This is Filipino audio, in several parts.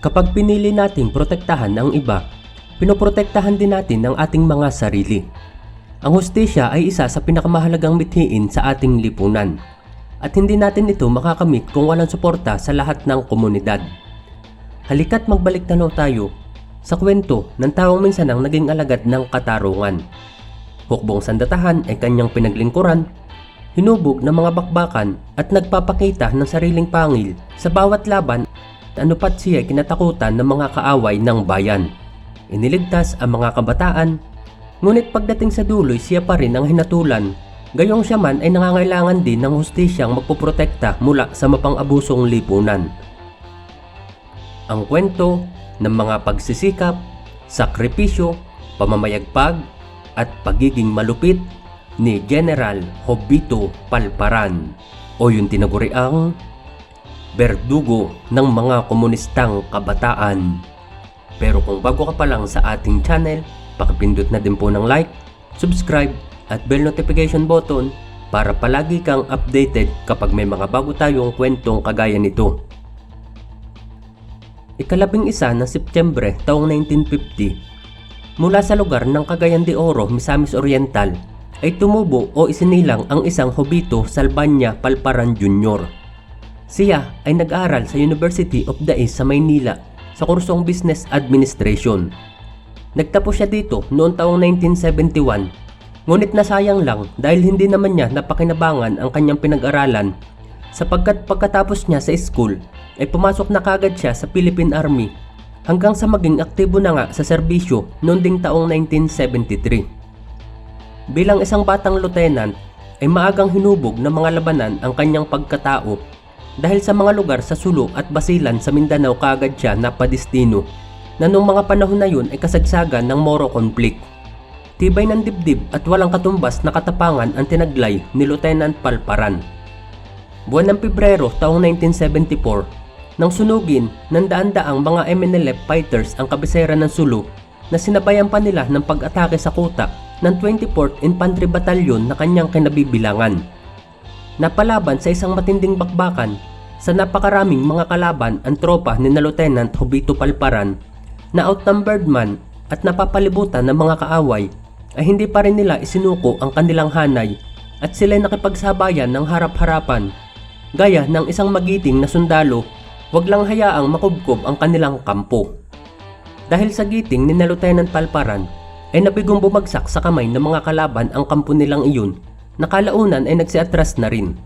Kapag pinili nating protektahan ang iba, pinoprotektahan din natin ang ating mga sarili. Ang hustisya ay isa sa pinakamahalagang mithiin sa ating lipunan at hindi natin ito makakamit kung walang suporta sa lahat ng komunidad. Halika't magbalik tanaw tayo sa kwento ng taong minsan ang naging alagad ng katarungan. Hukbong sandatahan ay kanyang pinaglingkuran, hinubog ng mga bakbakan at nagpapakita ng sariling pangil sa bawat laban ano pat siya kinatakutan ng mga kaaway ng bayan. Iniligtas ang mga kabataan, ngunit pagdating sa duloy siya pa rin ang hinatulan. Gayong siya man ay nangangailangan din ng hustisyang magpoprotekta mula sa mapang-abusong lipunan. Ang kwento ng mga pagsisikap, sakripisyo, pamamayagpag at pagiging malupit ni General Hobito Palparan o yung tinaguriang berdugo ng mga komunistang kabataan. Pero kung bago ka pa lang sa ating channel, pakipindot na din po ng like, subscribe at bell notification button para palagi kang updated kapag may mga bago tayong kwentong kagaya nito. Ikalabing isa ng Setyembre taong 1950, mula sa lugar ng Cagayan de Oro, Misamis Oriental, ay tumubo o isinilang ang isang Hobito Salbanya Palparan Jr. Siya ay nag-aral sa University of the East sa Maynila sa kursong Business Administration. Nagtapos siya dito noong taong 1971, ngunit nasayang lang dahil hindi naman niya napakinabangan ang kanyang pinag-aralan sapagkat pagkatapos niya sa school ay pumasok na kagad siya sa Philippine Army hanggang sa maging aktibo na nga sa serbisyo noong ding taong 1973. Bilang isang batang lieutenant ay maagang hinubog ng mga labanan ang kanyang pagkatao dahil sa mga lugar sa Sulu at Basilan sa Mindanao kagad siya napadistino na noong mga panahon na yun ay kasagsagan ng Moro conflict. Tibay ng dibdib at walang katumbas na katapangan ang tinaglay ni Lieutenant Palparan. Buwan ng Pebrero taong 1974, nang sunugin ng daan-daang mga MNLF fighters ang kabisera ng Sulu na sinabayan pa nila ng pag-atake sa kuta ng 24th Infantry Battalion na kanyang kinabibilangan. Napalaban sa isang matinding bakbakan sa napakaraming mga kalaban ang tropa ni na Lieutenant Hobito Palparan na outnumbered man at napapalibutan ng mga kaaway ay hindi pa rin nila isinuko ang kanilang hanay at sila nakipagsabayan ng harap-harapan gaya ng isang magiting na sundalo wag lang hayaang makubkob ang kanilang kampo. Dahil sa giting ni na Lieutenant Palparan ay nabigong bumagsak sa kamay ng mga kalaban ang kampo nilang iyon na kalaunan ay nagsiatras na rin.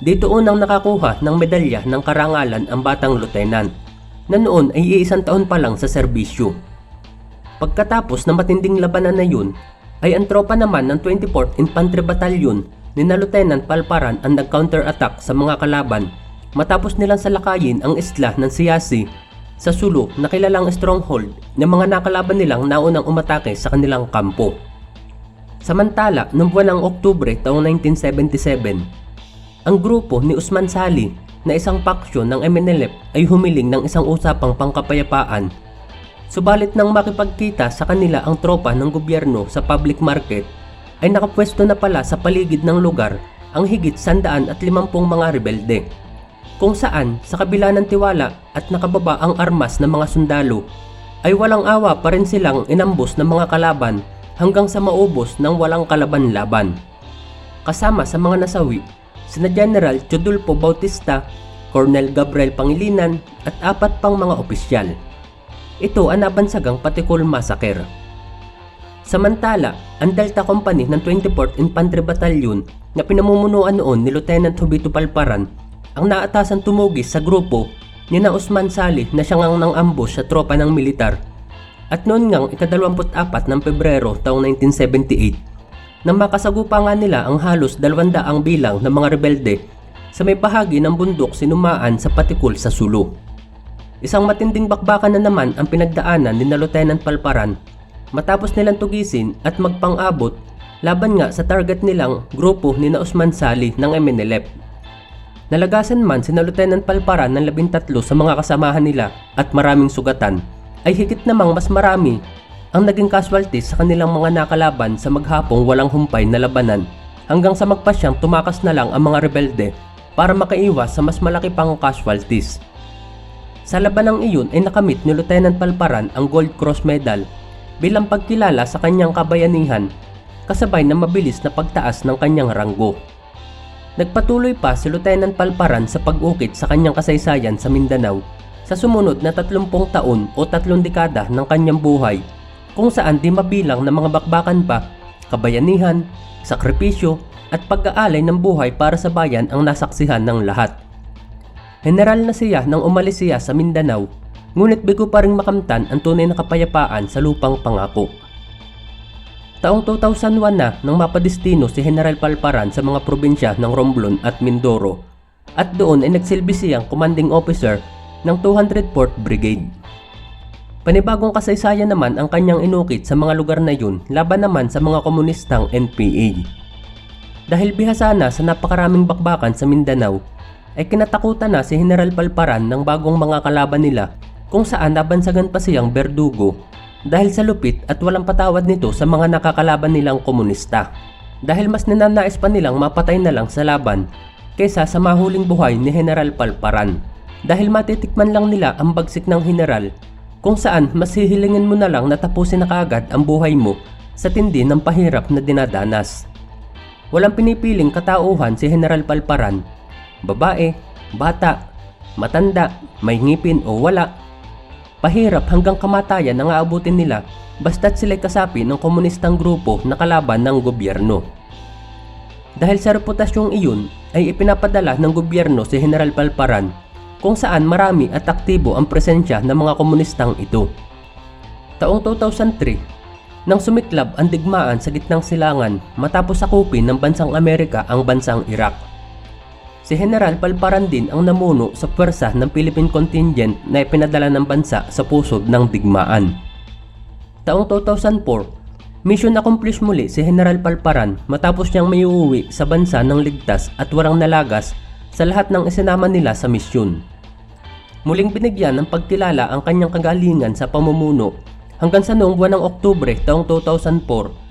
Dito unang nakakuha ng medalya ng karangalan ang batang lieutenant na noon ay iisang taon pa lang sa serbisyo. Pagkatapos ng matinding labanan na yun, ay ang tropa naman ng 24th Infantry Battalion ni na Lieutenant Palparan ang nag-counter-attack sa mga kalaban matapos nilang salakayin ang isla ng Siyasi sa Sulu na kilalang stronghold ng mga nakalaban nilang naunang umatake sa kanilang kampo. Samantala, noong buwan ng Oktubre taong 1977, ang grupo ni Usman Sali na isang paksyon ng MNLF ay humiling ng isang usapang pangkapayapaan. Subalit nang makipagkita sa kanila ang tropa ng gobyerno sa public market, ay nakapwesto na pala sa paligid ng lugar ang higit sandaan at limampung mga rebelde. Kung saan, sa kabila ng tiwala at nakababa ang armas ng mga sundalo, ay walang awa pa rin silang inambos ng mga kalaban hanggang sa maubos ng walang kalaban-laban. Kasama sa mga nasawi, sina General Chodulfo Bautista, Colonel Gabriel Pangilinan at apat pang mga opisyal. Ito ang nabansagang Patikul Massacre. Samantala, ang Delta Company ng 24th Infantry Battalion na pinamumunuan noon ni Lieutenant Hubito Palparan ang naatasan tumugis sa grupo ni na Usman Salih na siyang nang ambush sa tropa ng militar at noon ngang ika-24 ng Pebrero taong 1978 nang makasagupa nga nila ang halos 200 bilang ng mga rebelde sa may bahagi ng bundok sinumaan sa Patikul sa Sulu. Isang matinding bakbakan na naman ang pinagdaanan ni na Lieutenant Palparan matapos nilang tugisin at magpang-abot laban nga sa target nilang grupo ni na Usman Sali ng MNLF. Nalagasan man si na Lieutenant Palparan ng 13 sa mga kasamahan nila at maraming sugatan ay higit namang mas marami ang naging casualties sa kanilang mga nakalaban sa maghapong walang humpay na labanan hanggang sa magpasyang tumakas na lang ang mga rebelde para makaiwas sa mas malaki pang casualties. Sa labanang iyon ay nakamit ni Lieutenant Palparan ang Gold Cross Medal bilang pagkilala sa kanyang kabayanihan kasabay ng mabilis na pagtaas ng kanyang ranggo. Nagpatuloy pa si Lieutenant Palparan sa pag-ukit sa kanyang kasaysayan sa Mindanao sa sumunod na 30 taon o tatlong dekada ng kanyang buhay kung saan di mabilang na mga bakbakan pa, kabayanihan, sakripisyo at pag-aalay ng buhay para sa bayan ang nasaksihan ng lahat. General na siya nang umalis siya sa Mindanao, ngunit bigo pa rin makamtan ang tunay na kapayapaan sa lupang pangako. Taong 2001 na nang mapadestino si General Palparan sa mga probinsya ng Romblon at Mindoro at doon ay nagsilbi siyang commanding officer ng 204th Brigade. Panibagong kasaysayan naman ang kanyang inukit sa mga lugar na yun laban naman sa mga komunistang NPA. Dahil bihasa na sa napakaraming bakbakan sa Mindanao, ay kinatakutan na si General Palparan ng bagong mga kalaban nila kung saan nabansagan pa siyang berdugo dahil sa lupit at walang patawad nito sa mga nakakalaban nilang komunista. Dahil mas ninanais pa nilang mapatay na lang sa laban kaysa sa mahuling buhay ni General Palparan. Dahil matitikman lang nila ang bagsik ng general kung saan mas hihilingin mo na lang na tapusin na kaagad ang buhay mo sa tindi ng pahirap na dinadanas. Walang pinipiling katauhan si General Palparan, babae, bata, matanda, may ngipin o wala. Pahirap hanggang kamatayan ang aabutin nila basta't sila'y kasapi ng komunistang grupo na kalaban ng gobyerno. Dahil sa reputasyong iyon ay ipinapadala ng gobyerno si General Palparan kung saan marami at aktibo ang presensya ng mga komunistang ito. Taong 2003, nang sumiklab ang digmaan sa gitnang silangan matapos sakupin ng bansang Amerika ang bansang Iraq. Si General Palparan din ang namuno sa pwersa ng Philippine contingent na ipinadala ng bansa sa pusod ng digmaan. Taong 2004, mission accomplished muli si General Palparan matapos niyang may uuwi sa bansa ng ligtas at walang nalagas sa lahat ng isinama nila sa misyon. Muling binigyan ng pagkilala ang kanyang kagalingan sa pamumuno hanggang sa noong buwan ng Oktubre taong 2004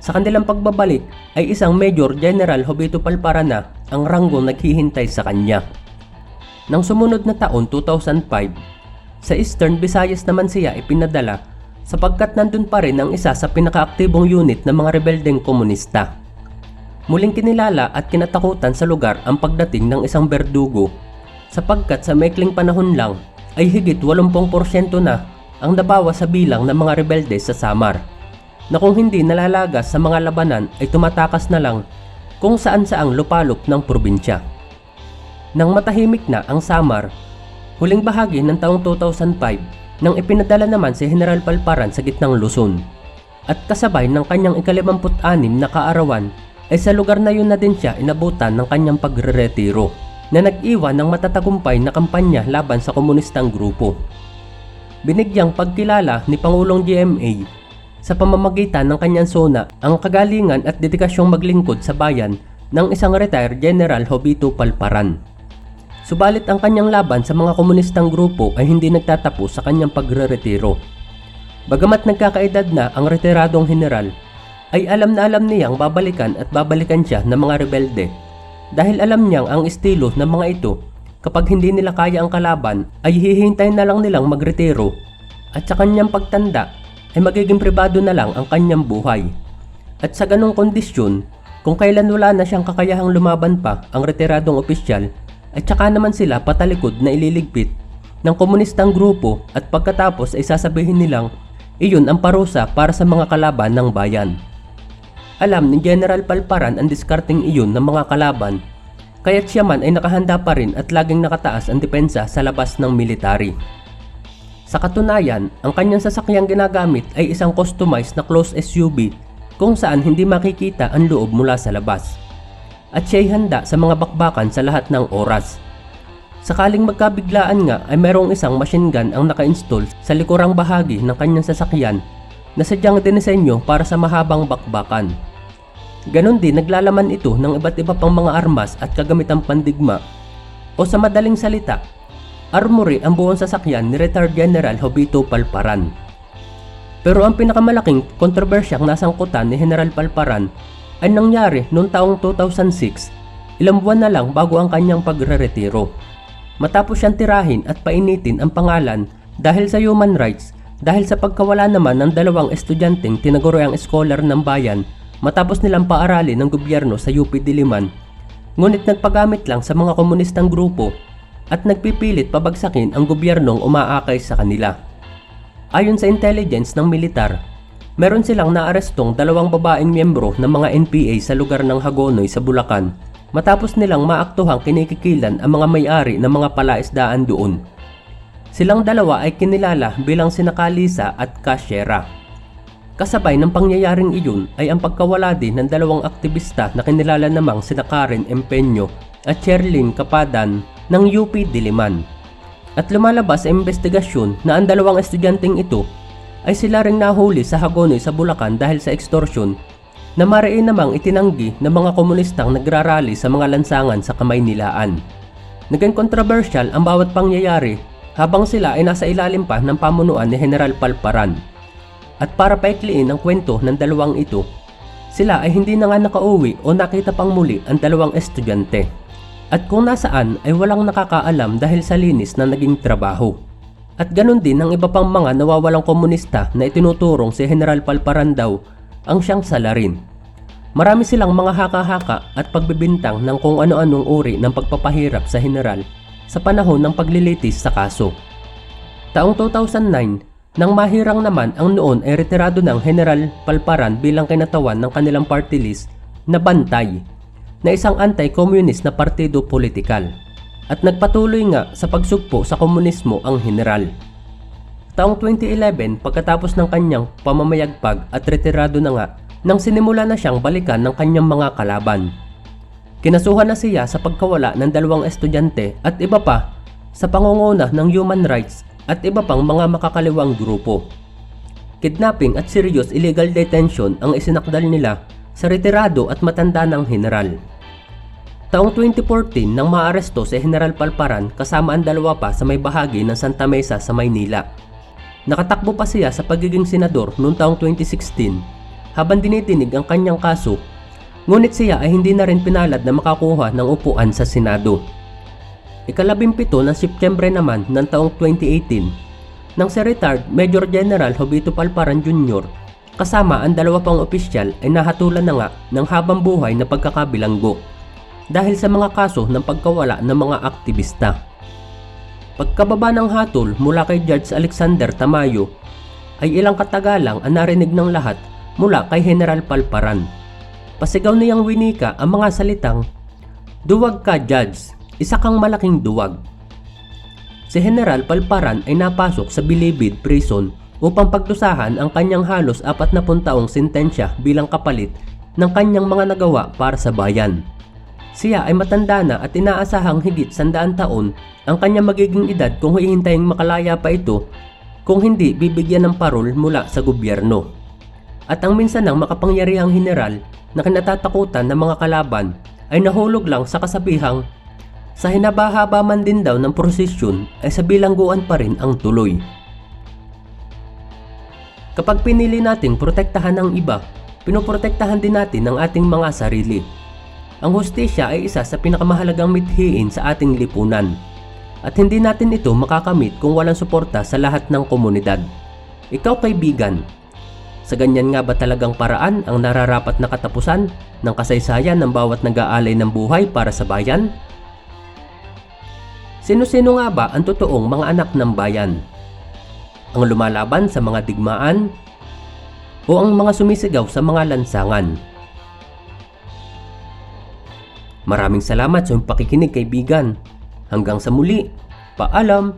sa kanilang pagbabalik ay isang Major General Jovito Palparana ang ranggo naghihintay sa kanya. Nang sumunod na taon 2005, sa Eastern Visayas naman siya ipinadala sapagkat nandun pa rin ang isa sa pinakaaktibong unit ng mga rebeldeng komunista. Muling kinilala at kinatakutan sa lugar ang pagdating ng isang berdugo sapagkat sa maikling panahon lang ay higit 80% na ang nabawa sa bilang ng mga rebelde sa Samar na kung hindi nalalagas sa mga labanan ay tumatakas na lang kung saan saang lupalop ng probinsya. Nang matahimik na ang Samar, huling bahagi ng taong 2005 nang ipinadala naman si General Palparan sa gitnang Luzon. At kasabay ng kanyang ikalimamput-anim na kaarawan ay sa lugar na yun na din siya inabutan ng kanyang pagre-retiro na nag-iwan ng matatagumpay na kampanya laban sa komunistang grupo. Binigyang pagkilala ni Pangulong GMA sa pamamagitan ng kanyang sona ang kagalingan at dedikasyong maglingkod sa bayan ng isang retired General Jovito Palparan. Subalit ang kanyang laban sa mga komunistang grupo ay hindi nagtatapos sa kanyang pagre-retiro. Bagamat nagkakaedad na ang retiradong general, ay alam na alam niyang babalikan at babalikan siya ng mga rebelde dahil alam niyang ang estilo ng mga ito kapag hindi nila kaya ang kalaban ay hihintay na lang nilang magretiro at sa kanyang pagtanda ay magiging pribado na lang ang kanyang buhay. At sa ganong kondisyon, kung kailan wala na siyang kakayahang lumaban pa ang retiradong opisyal, at saka naman sila patalikod na ililigpit ng komunistang grupo at pagkatapos ay sasabihin nilang iyon ang parusa para sa mga kalaban ng bayan. Alam ni General Palparan ang diskarting iyon ng mga kalaban, kaya't siya man ay nakahanda pa rin at laging nakataas ang depensa sa labas ng military. Sa katunayan, ang kanyang sasakyang ginagamit ay isang customized na closed SUV kung saan hindi makikita ang loob mula sa labas. At siya'y handa sa mga bakbakan sa lahat ng oras. Sakaling magkabiglaan nga ay mayroong isang machine gun ang naka-install sa likurang bahagi ng kanyang sasakyan na sadyang dinisenyo para sa mahabang bakbakan. Ganon din naglalaman ito ng iba't iba pang mga armas at kagamitang pandigma o sa madaling salita armory ang buong sasakyan ni retired General Jovito Palparan. Pero ang pinakamalaking kontrobersyang nasangkutan ni General Palparan ay nangyari noong taong 2006, ilang buwan na lang bago ang kanyang pagre-retiro. Matapos siyang tirahin at painitin ang pangalan dahil sa human rights dahil sa pagkawala naman ng dalawang estudyanteng tinaguriang scholar ng bayan matapos nilang paaralin ng gobyerno sa UP Diliman. Ngunit nagpagamit lang sa mga komunistang grupo at nagpipilit pabagsakin ang gobyernong umaakay sa kanila. Ayon sa intelligence ng militar, meron silang naarestong dalawang babaeng miyembro ng mga NPA sa lugar ng Hagonoy sa Bulacan matapos nilang maaktuhang kinikikilan ang mga may-ari ng mga palaisdaan doon. Silang dalawa ay kinilala bilang sina Kalisa at Kasyera. Kasabay ng pangyayaring iyon ay ang pagkawala din ng dalawang aktivista na kinilala namang sina Karen Empeño at Cherlyn Kapadan ng UP Diliman. At lumalabas sa investigasyon na ang dalawang estudyanteng ito ay sila ring nahuli sa Hagonoy sa Bulacan dahil sa extortion na mariin namang itinanggi ng mga komunistang nagrarally sa mga lansangan sa Kamaynilaan. Naging controversial ang bawat pangyayari habang sila ay nasa ilalim pa ng pamunuan ni General Palparan. At para paikliin ang kwento ng dalawang ito, sila ay hindi na nga nakauwi o nakita pang muli ang dalawang estudyante. At kung nasaan ay walang nakakaalam dahil sa linis na naging trabaho. At ganun din ang iba pang mga nawawalang komunista na itinuturong si General Palparan daw ang siyang salarin. Marami silang mga haka-haka at pagbibintang ng kung ano-anong uri ng pagpapahirap sa general sa panahon ng paglilitis sa kaso. Taong 2009, nang mahirang naman ang noon ay retirado ng General Palparan bilang kinatawan ng kanilang party list na Bantay na isang anti-communist na partido politikal at nagpatuloy nga sa pagsugpo sa komunismo ang general. Taong 2011 pagkatapos ng kanyang pamamayagpag at retirado na nga nang sinimula na siyang balikan ng kanyang mga kalaban. Kinasuhan na siya sa pagkawala ng dalawang estudyante at iba pa sa pangunguna ng human rights at iba pang mga makakaliwang grupo. Kidnapping at serious illegal detention ang isinakdal nila sa retirado at matanda ng general. Taong 2014 nang maaresto si General Palparan kasama ang dalawa pa sa may bahagi ng Santa Mesa sa Maynila. Nakatakbo pa siya sa pagiging senador noong taong 2016 habang dinidinig ang kanyang kaso, ngunit siya ay hindi na rin pinalad na makakuha ng upuan sa Senado. Ikalabimpito ng Setyembre naman ng taong 2018, nang si retired Major General Jovito Palparan Jr. kasama ang dalawa pang opisyal ay nahatulan na nga ng habang buhay na pagkakabilanggo dahil sa mga kaso ng pagkawala ng mga aktivista. Pagkababa ng hatol mula kay Judge Alexander Tamayo ay ilang katagalang ang narinig ng lahat mula kay General Palparan. Pasigaw niyang winika ang mga salitang, Duwag ka, Judge. Isa kang malaking duwag. Si General Palparan ay napasok sa Bilibid Prison upang pagdusahan ang kanyang halos 40 taong sentensya bilang kapalit ng kanyang mga nagawa para sa bayan. Siya ay matanda na at inaasahang higit sandaan taon ang kanyang magiging edad kung hihintaying makalaya pa ito kung hindi bibigyan ng parol mula sa gobyerno at ang minsan ng makapangyarihang general na kinatatakutan ng mga kalaban ay nahulog lang sa kasabihang sa hinabahaba man din daw ng prosesyon ay sa bilangguan pa rin ang tuloy. Kapag pinili nating protektahan ang iba, pinoprotektahan din natin ang ating mga sarili. Ang hustisya ay isa sa pinakamahalagang mithiin sa ating lipunan. At hindi natin ito makakamit kung walang suporta sa lahat ng komunidad. Ikaw kaibigan, sa ganyan nga ba talagang paraan ang nararapat na katapusan ng kasaysayan ng bawat nag-aalay ng buhay para sa bayan? Sino-sino nga ba ang totoong mga anak ng bayan? Ang lumalaban sa mga digmaan? O ang mga sumisigaw sa mga lansangan? Maraming salamat sa iyong pakikinig kaibigan. Hanggang sa muli, paalam!